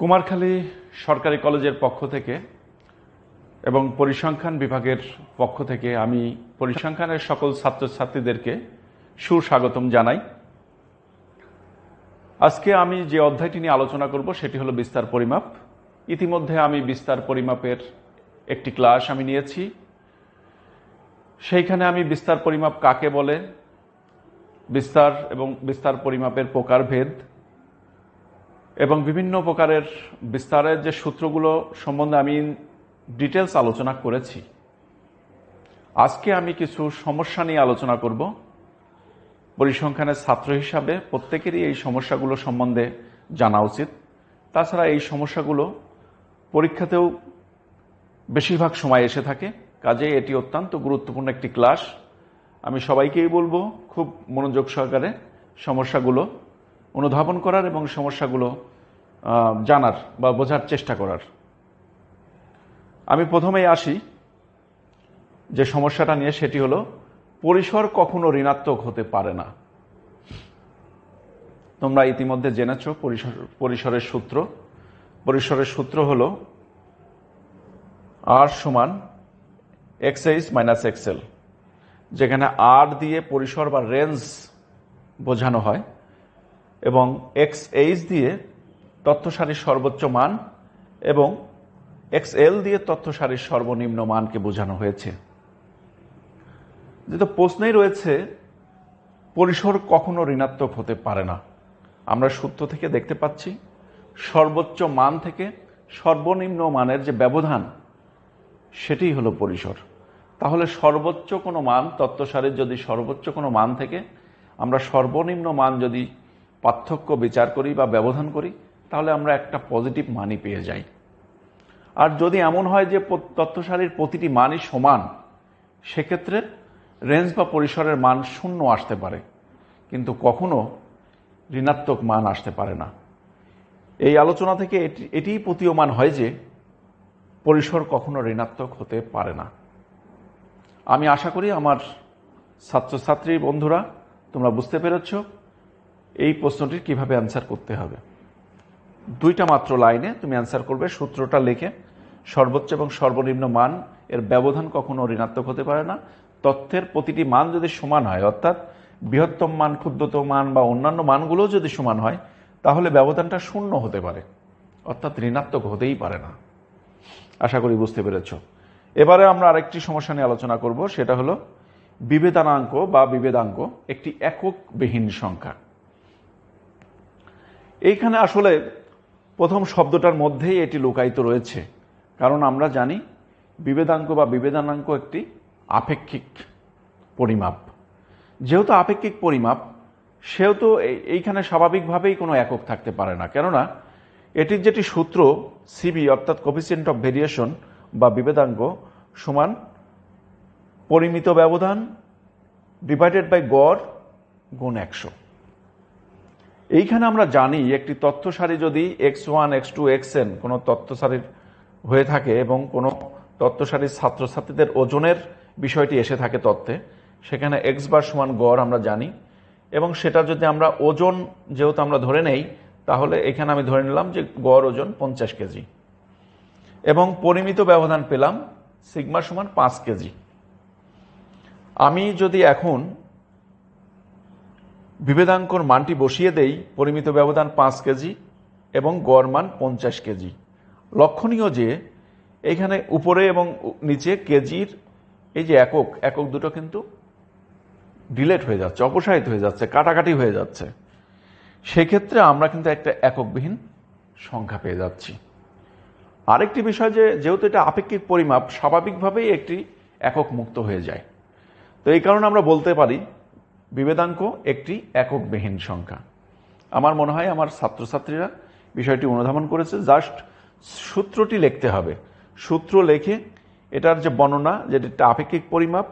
কুমারখালী সরকারি কলেজের পক্ষ থেকে এবং পরিসংখ্যান বিভাগের পক্ষ থেকে আমি পরিসংখ্যানের সকল ছাত্রছাত্রীদেরকে সুস্বাগতম জানাই। আজকে আমি যে অধ্যায়টি নিয়ে আলোচনা করব সেটি হলো বিস্তার পরিমাপ। ইতিমধ্যে আমি বিস্তার পরিমাপের একটি ক্লাস আমি নিয়েছি। সেইখানে আমি বিস্তার পরিমাপ কাকে বলে, বিস্তার এবং বিস্তার পরিমাপের প্রকারভেদ এবং বিভিন্ন প্রকারের বিস্তারের যে সূত্রগুলো সম্বন্ধে আমি ডিটেলস আলোচনা করেছি। আজকে আমি কিছু সমস্যা নিয়ে আলোচনা করব। পরিসংখ্যানের ছাত্র হিসাবে প্রত্যেকেরই এই সমস্যাগুলো সম্বন্ধে জানা উচিত। তাছাড়া এই সমস্যাগুলো পরীক্ষাতেও বেশিরভাগ সময় এসে থাকে কাজে এটি অত্যন্ত গুরুত্বপূর্ণ একটি ক্লাস। আমি সবাইকেই বলব, খুব মনোযোগ সহকারে সমস্যাগুলো অনুধাবন করার এবং সমস্যাগুলো জানার বা বোঝার চেষ্টা করার। আমি প্রথমেই আসি যে সমস্যাটা নিয়ে, সেটি হলো পরিসর কখনো ঋণাত্মক হতে পারে না। তোমরা ইতিমধ্যে জেনেছ পরিসর, পরিসরের সূত্র। পরিসরের সূত্র হলো আর সমান এক্স এইচ মাইনাস এক্সেল যেখানে আর দিয়ে পরিসর বা রেঞ্জ বোঝানো হয় এবং এক্স এইচ দিয়ে তথ্য সারির সর্বোচ্চ মান এবং এক্স এল দিয়ে তথ্য সারির সর্বনিম্ন মানকে বোঝানো হয়েছে। যেহেতু প্রশ্নেই রয়েছে, পরিসর কখনো ঋণাত্মক হতে পারে না। আমরা সূত্র থেকে দেখতে পাচ্ছি, সর্বোচ্চ মান থেকে সর্বনিম্ন মানের যে ব্যবধান সেটি হলো পরিসর। তাহলে সর্বোচ্চ কোনো মান তত্ত্বসারের যদি সর্বোচ্চ কোনো মান থেকে আমরা সর্বনিম্ন মান যদি পার্থক্য বিচার করি বা ব্যবধান করি তাহলে আমরা একটা পজিটিভ মানই পেয়ে যাই। আর যদি এমন হয় যে তত্ত্বসারির প্রতিটি মানই সমান, সেক্ষেত্রে রেঞ্জ বা পরিসরের মান শূন্য আসতে পারে। কিন্তু কখনো ঋণাত্মক মান আসতে পারে না। এই আলোচনা থেকে এটি এটিই প্রতীয়মান হয় যে পরিসর কখনো ঋণাত্মক হতে পারে না। আমি আশা করি আমার ছাত্রছাত্রী বন্ধুরা, তোমরা বুঝতে পেরেছ এই প্রশ্নটির কীভাবে অ্যান্সার করতে হবে। দুইটা মাত্র লাইনে তুমি অ্যান্সার করবে, সূত্রটা লিখে। সর্বোচ্চ এবং সর্বনিম্ন মান, এর ব্যবধান কখনো ঋণাত্মক হতে পারে না। তথ্যের প্রতিটি মান যদি সমান হয়, অর্থাৎ বৃহত্তম মান, ক্ষুদ্রতম মান বা অন্যান্য মানগুলোও যদি সমান হয়, তাহলে ব্যবধানটা শূন্য হতে পারে। অর্থাৎ ঋণাত্মক হতেই পারে না। আশা করি বুঝতে পেরেছ। এবারে আমরা আরেকটি সমস্যা নিয়ে আলোচনা করব, সেটা হলো বিভেদানাঙ্ক বা বিভেদাঙ্ক একটি একক বিহীন সংখ্যা। এইখানে আসলে প্রথম শব্দটার মধ্যেই এটি লুকায়িত রয়েছে। কারণ আমরা জানি বিভেদাঙ্ক বা বিভেদানাঙ্ক একটি আপেক্ষিক পরিমাপ। যেহেতু আপেক্ষিক পরিমাপ, সেহেতু এই- এইখানে স্বাভাবিকভাবেই কোনো একক থাকতে পারে না। কেননা, এটির যেটি সূত্র সিবি অর্থাৎ কোফিসিয়েন্ট অফ ভেরিয়েশন বা বিভেদাঙ্ক সমান পরিমিত ব্যবধান ডিভাইডেড বাই গড় গুণ একশো। এইখানে আমরা জানি একটি তথ্য সারি যদি x one x two x n কোনো তথ্য সারির হয়ে থাকে এবং কোনো তথ্য সারির ছাত্রছাত্রীদের ওজনের বিষয়টি এসে থাকে তথ্যে, সেখানে এক্স বার সমান গড় আমরা জানি। এবং সেটা যদি আমরা ওজন যেহেতু আমরা ধরে নেই, তাহলে এখানে আমি ধরে নিলাম যে গড় ওজন পঞ্চাশ কেজি। এবং পরিমিত ব্যবধান পেলাম সিগমা সমান পাঁচ কেজি। আমি যদি এখন বিভেদাঙ্কর মানটি বসিয়ে দেই পরিমিত ব্যবধান পাঁচ কেজি এবং গড় মান পঞ্চাশ কেজি। লক্ষণীয় যে, এখানে উপরে এবং নিচে কেজির এই যে একক একক দুটো কিন্তু ডিলেট হয়ে যাচ্ছে, অপসারিত হয়ে যাচ্ছে, কাটাকাটি হয়ে যাচ্ছে। সেক্ষেত্রে আমরা কিন্তু একটা এককবিহীন সংখ্যা পেয়ে যাচ্ছি। আরেকটি বিষয় যে, যেহেতু এটা আপেক্ষিক পরিমাপ, স্বাভাবিকভাবেই একটি একক মুক্ত হয়ে যায়। তো এই কারণে আমরা বলতে পারি বিবেদাঙ্ক একটি এককবিহীন সংখ্যা। আমার মনে হয় আমার ছাত্রছাত্রীরা বিষয়টি অনুধাবন করেছে। জাস্ট সূত্রটি লিখতে হবে। সূত্র লেখে এটার যে বর্ণনা, যেটা আপেক্ষিক পরিমাপ,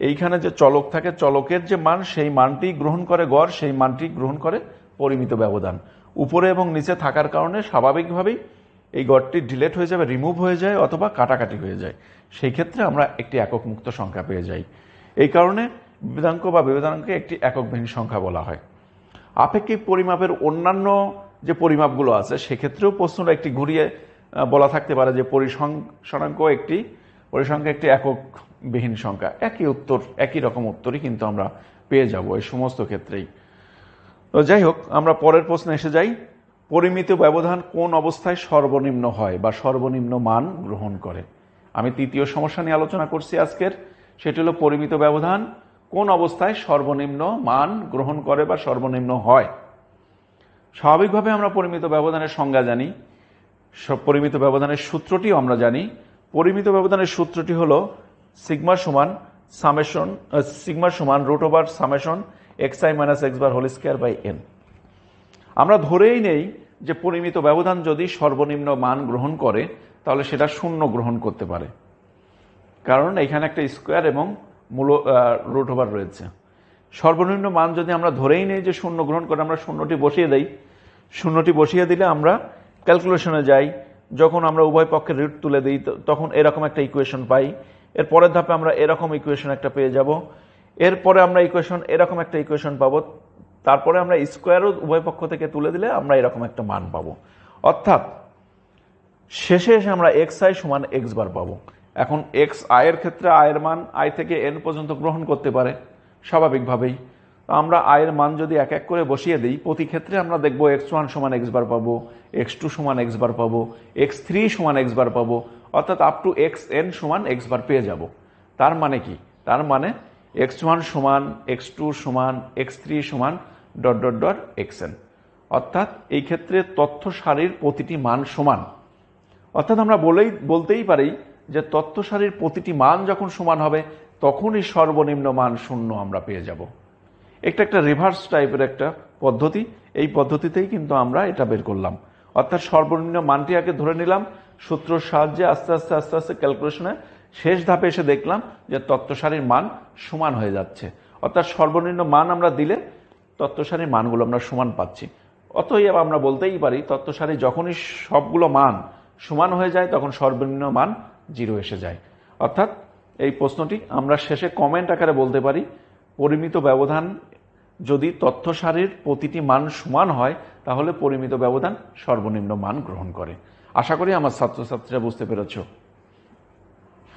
এইখানে যে চলক থাকে, চলকের যে মান, সেই মানটি গ্রহণ করে গড়, সেই মানটি গ্রহণ করে পরিমিত ব্যবধান। উপরে এবং নিচে থাকার কারণে স্বাভাবিকভাবেই এই গড়টি ডিলেট হয়ে যাবে, রিমুভ হয়ে যায় অথবা কাটাকাটি হয়ে যায়। সেই ক্ষেত্রে আমরা একটি একক মুক্ত সংখ্যা পেয়ে যাই। এই কারণে বিবেদাঙ্ক বা বিবেদাঙ্ককে একটি একক এককবিহীন সংখ্যা বলা হয়। আপেক্ষিক পরিমাপের অন্যান্য যে পরিমাপগুলো আছে, সেক্ষেত্রেও প্রশ্নটা একটি ঘুরিয়ে বলা থাকতে পারে যে পরিসংখ্যানাঙ্ক একটি, পরিসংখ্যা একটি এককবিহীন সংখ্যা। একই উত্তর, একই রকম উত্তরই কিন্তু আমরা পেয়ে যাব এই সমস্ত ক্ষেত্রেই। তো যাই হোক, আমরা পরের প্রশ্নে এসে যাই। পরিমিত ব্যবধান কোন অবস্থায় সর্বনিম্ন হয় বা সর্বনিম্ন মান গ্রহণ করে? আমি তৃতীয় সমস্যা নিয়ে আলোচনা করছি আজকের। সেটি হলো পরিমিত ব্যবধান কোন অবস্থায় সর্বনিম্ন মান গ্রহণ করে বা সর্বনিম্ন হয়? স্বাভাবিকভাবে আমরা পরিমিত ব্যবধানের সংজ্ঞা জানি। পরিমিত ব্যবধানের সূত্রটিও আমরা জানি। পরিমিত ব্যবধানের সূত্রটি হলো সিগমা সমান সামেশন সিগমা সমান root over summation x i minus x bar whole square by n. আমরা ধরেই নেই যে পরিমিত ব্যবধান যদি সর্বনিম্ন মান গ্রহণ করে, তাহলে সেটা শূন্য গ্রহণ করতে পারে। কারণ এখানে একটা স্কোয়ার এবং মূল রুট ওভার রয়েছে। সর্বনিম্ন মান যদি আমরা ধরেই নেই যে শূন্য গ্রহণ করে আমরা শূন্যটি বসিয়ে দেই, শূন্যটি বসিয়ে দিলে আমরা ক্যালকুলেশনে যাই, যখন আমরা উভয় পক্ষের রুট তুলে দিই তখন এরকম একটা ইকুয়েশন পাই। এর পরের ধাপে আমরা এরকম ইকুয়েশন একটা পেয়ে যাব। এরপরে আমরা ইকুয়েশন এরকম একটা ইকুয়েশন পাবো। তারপরে আমরা স্কোয়ারও উভয় পক্ষ থেকে তুলে দিলে আমরা এরকম একটা মান পাবো। অর্থাৎ, শেষে এসে আমরা এক্স আই সমান এক্স বার পাবো। এখন এক্স আয়ের ক্ষেত্রে আয়ের মান আয় থেকে এন পর্যন্ত গ্রহণ করতে পারে, স্বাভাবিকভাবেই। তো আমরা আয়ের মান যদি এক এক করে বসিয়ে দিই, প্রতি ক্ষেত্রে আমরা দেখব এক্স ওয়ান সমান এক্স বার পাবো এক্স টু সমান এক্স বার পাবো এক্স থ্রি সমান এক্স বার পাবো, অর্থাৎ আপ টু এক্স এন সমান এক্স বার পেয়ে যাব। তার মানে কি? তার মানে এক্স ওয়ান সমান এক্স টু সমান এক্স থ্রি সমান dot dot dot x n অর্থাৎ এই ক্ষেত্রে তথ্য সারির প্রতিটি মান সমান। অর্থাৎ আমরা বলেই, বলতেই পারি যে তথ্য সারির প্রতিটি মান যখন সমান হবে, তখনই সর্বনিম্ন মান শূন্য আমরা পেয়ে যাব। একটা একটা রিভার্স টাইপের একটা পদ্ধতি, এই পদ্ধতিতেই কিন্তু আমরা এটা বের করলাম। অর্থাৎ সর্বনিম্ন মানটি আগে ধরে নিলাম, সূত্রর সাহায্যে আস্তে আস্তে আস্তে আস্তে ক্যালকুলেশনে শেষ ধাপে এসে দেখলাম যে তত্ত্ব সারির মান সমান হয়ে যাচ্ছে। অর্থাৎ সর্বনিম্ন মান আমরা দিলে তত্ত্ব সারির মানগুলো আমরা সমান পাচ্ছি। অতএব আমরা বলতেই পারি তত্ত্ব সারি যখনই সবগুলো মান সমান হয়ে যায়, তখন সর্বনিম্ন মান জিরো এসে যায়। অর্থাৎ এই প্রশ্নটি আমরা শেষে কমেন্ট আকারে বলতে পারি, পরিমিত ব্যবধান যদি তথ্য সারির প্রতিটি মান সমান হয়, তাহলে পরিমিত ব্যবধান সর্বনিম্ন মান গ্রহণ করে। আশা করি আমার ছাত্রছাত্রীরা বুঝতে পেরেছ।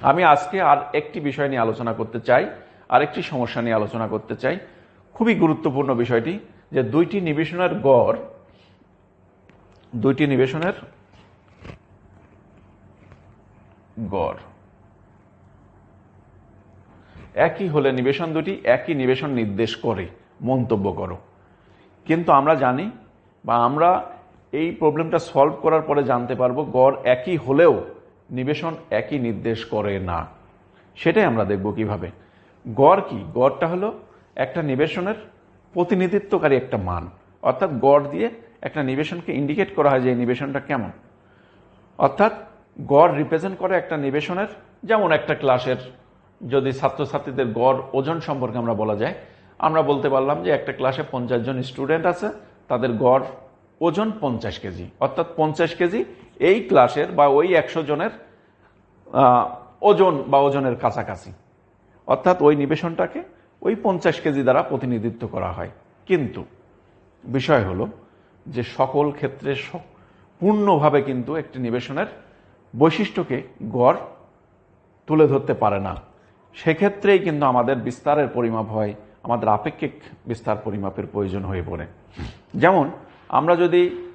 আমি আজকে আর একটি বিষয় নিয়ে আলোচনা করতে চাই, আরেকটি সমস্যা নিয়ে আলোচনা করতে চাই। খুবই গুরুত্বপূর্ণ বিষয়টি যে দুইটি নিবেশনের গড়, দুইটি নিবেশনের গড়। একই হলে নিবেশন দুটি, একই নিবেশন নির্দেশ করে, মন্তব্য করো। কিন্তু আমরা জানি বা আমরা এই প্রবলেমটা সলভ করার পরে জানতে পারব, গড় একই হলেও নিবেশন একই নির্দেশ করে না। সেটাই আমরা দেখব কীভাবে। গড় কি? গড়টা হলো একটা নিবেশনের প্রতিনিধিত্বকারী একটা মান। অর্থাৎ গড় দিয়ে একটা নিবেশনকে ইন্ডিকেট করা হয় যে এই নিবেশনটা কেমন। অর্থাৎ গড় রিপ্রেজেন্ট করে একটা নিবেশনের, যেমন একটা ক্লাসের যদি ছাত্রছাত্রীদের গড় ওজন সম্পর্কে আমরা বলা যায়, আমরা বলতে পারলাম যে একটা ক্লাসে পঞ্চাশ জন স্টুডেন্ট আছে, তাদের গড় ওজন পঞ্চাশ কেজি। অর্থাৎ পঞ্চাশ কেজি এই ক্লাসের বা ওই একশো জনের ওজন বা ওজনের কাছাকাছি। অর্থাৎ ওই নিবেশনটাকে ওই পঞ্চাশ কেজি দ্বারা প্রতিনিধিত্ব করা হয়। কিন্তু বিষয় হলো যে সকল ক্ষেত্রে পূর্ণভাবে কিন্তু একটি নিবেশনের বৈশিষ্ট্যকে গড় তুলে ধরতে পারে না। সেক্ষেত্রেই কিন্তু আমাদের বিস্তারের পরিমাপ হয়, আমাদের আপেক্ষিক বিস্তার পরিমাপের প্রয়োজন হয়ে পড়ে। যেমন, আমরা যদি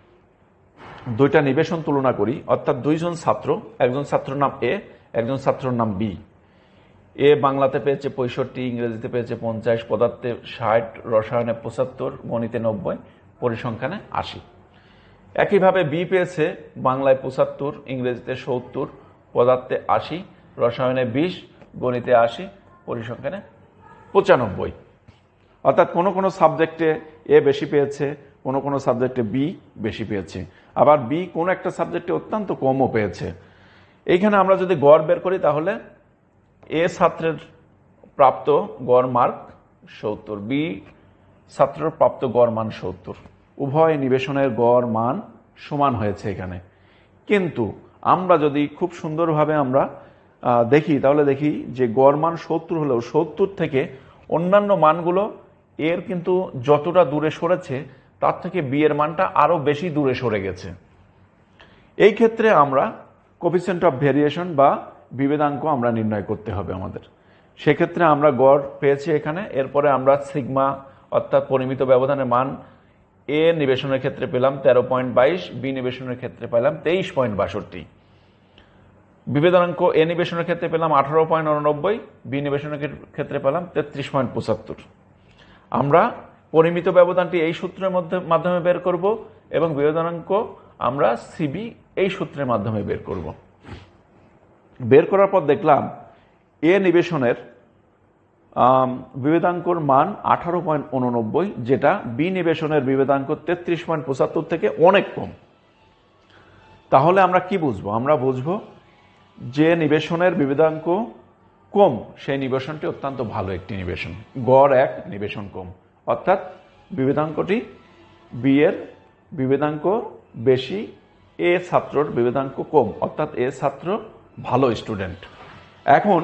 দুইটা নিবেশন তুলনা করি, অর্থাৎ দুইজন ছাত্র, একজন ছাত্রর নাম এ একজন ছাত্রর নাম বি এ বাংলাতে পেয়েছে পঁয়ষট্টি, ইংরেজিতে পেয়েছে পঞ্চাশ, পদার্থে ষাট, রসায়নে পঁচাত্তর, গণিতে নব্বই, পরিসংখ্যানে আশি। একইভাবে বি পেয়েছে বাংলায় পঁচাত্তর, ইংরেজিতে সত্তর, পদার্থে আশি, রসায়নে বিশ, গণিতে আশি, পরিসংখ্যানে পঁচানব্বই। অর্থাৎ কোনো কোনো সাবজেক্টে এ বেশি পেয়েছে, কোনো কোনো সাবজেক্টে বি বেশি পেয়েছে। আবার বি কোনো একটা সাবজেক্টে অত্যন্ত কমও পেয়েছে। এইখানে আমরা যদি গড় বের করি তাহলে এ ছাত্রের প্রাপ্ত গড় মার্ক সত্তর বি ছাত্রের প্রাপ্ত গড় মান সত্তর। উভয় নিবেশনের গড়, মান সমান হয়েছে এখানে। কিন্তু আমরা যদি খুব সুন্দরভাবে আমরা দেখি, তাহলে দেখি যে গড়, মান সত্তর হলেও সত্তর থেকে অন্যান্য মানগুলো এর কিন্তু যতটা দূরে সরেছে, তার থেকে বিয়ের মানটা আরও বেশি দূরে সরে গেছে। এই ক্ষেত্রে আমরা কোফিসিয়েন্ট অফ ভেরিয়েশন বা বিভেদাঙ্ক আমরা নির্ণয় করতে হবে আমাদের। সেক্ষেত্রে আমরা গড় পেয়েছি এখানে, এরপরে আমরা সিগমা অর্থাৎ পরিমিত ব্যবধানের মান এ নিবেশনের ক্ষেত্রে পেলাম তেরো পয়েন্ট বাইশ বি নিবেশনের ক্ষেত্রে পেলাম তেইশ পয়েন্ট বাষট্টি। বিভেদনাঙ্ক এ নিবেশনের ক্ষেত্রে পেলাম আঠারো পয়েন্ট উননব্বই বি নিবেশনের ক্ষেত্রে পেলাম তেত্রিশ পয়েন্ট পঁচাত্তর। আমরা পরিমিত ব্যবধানটি এই সূত্রের মধ্যে মাধ্যমে বের করব এবং বিভেদনাঙ্ক আমরা সিবি এই সূত্রের মাধ্যমে বের করব। বের করার পর দেখলাম এ নিবেশনের বিভেদাঙ্কর মান আঠারো পয়েন্ট উননব্বই, যেটা বি নিবেশনের বিভেদাঙ্ক তেত্রিশ পয়েন্ট পঁচাত্তর থেকে অনেক কম। তাহলে আমরা কি বুঝব? আমরা বুঝব যে নিবেশনের বিভেদাঙ্ক কম, সেই নিবেশনটি অত্যন্ত ভালো একটি নিবেশন। গড় এক, নিবেশন কম। অর্থাৎ বিভেদাঙ্কটি বি এর বিভেদাঙ্ক বেশি, এ ছাত্রর বিভেদাঙ্ক কম। অর্থাৎ এ ছাত্র ভালো স্টুডেন্ট। এখন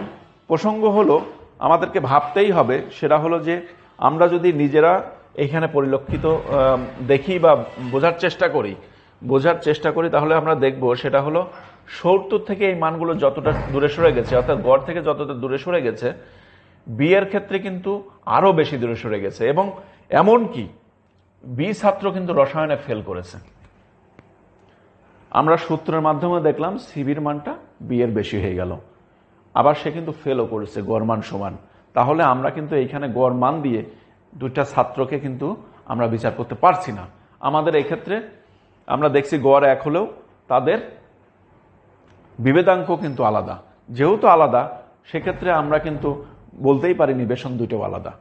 প্রসঙ্গ হলো আমাদেরকে ভাবতেই হবে, সেটা হলো যে আমরা যদি নিজেরা এখানে পরিলক্ষিত দেখি বা বোঝার চেষ্টা করি, বোঝার চেষ্টা করি, তাহলে আমরা দেখব সেটা হলো সত্তর থেকে এই মানগুলো যতটা দূরে সরে গেছে, অর্থাৎ গড় থেকে যতটা দূরে সরে গেছে, বিয়ের ক্ষেত্রে কিন্তু আরও বেশি দূরে সরে গেছে এবং এমন কি বি ছাত্র কিন্তু রসায়নে ফেল করেছে। আমরা সূত্রের মাধ্যমে দেখলাম সিবির মানটা বিয়ের বেশি হয়ে গেল। আবার সে কিন্তু ফেলও করেছে গড় মান সমান। তাহলে আমরা কিন্তু এইখানে গরমান দিয়ে দুটা ছাত্রকে কিন্তু আমরা বিচার করতে পারছি না। আমাদের ক্ষেত্রে আমরা দেখছি গড় এক হলেও তাদের বিবেদাঙ্ক কিন্তু আলাদা। যেহেতু আলাদা, সেক্ষেত্রে আমরা কিন্তু বলতেই পারিনি নিবেশন দুটো আলাদা।